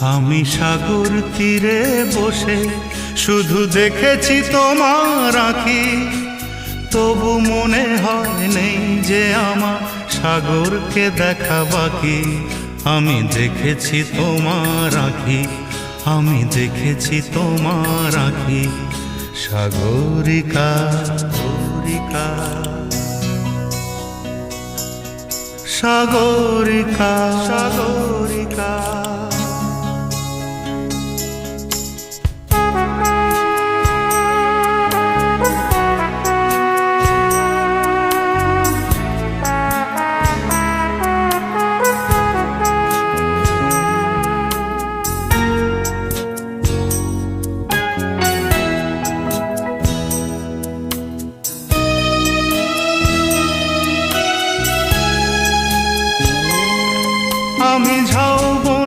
আমি সাগর তীরে বসে শুধু দেখেছি তোমার আঁকি তবু মনে হয় নেই যে আমার সাগরকে দেখা বাকি। আমি দেখেছি তোমার আঁকি আমি দেখেছি তোমার আঁকি সাগরিকা সাগরিকা। আমি ঝাউব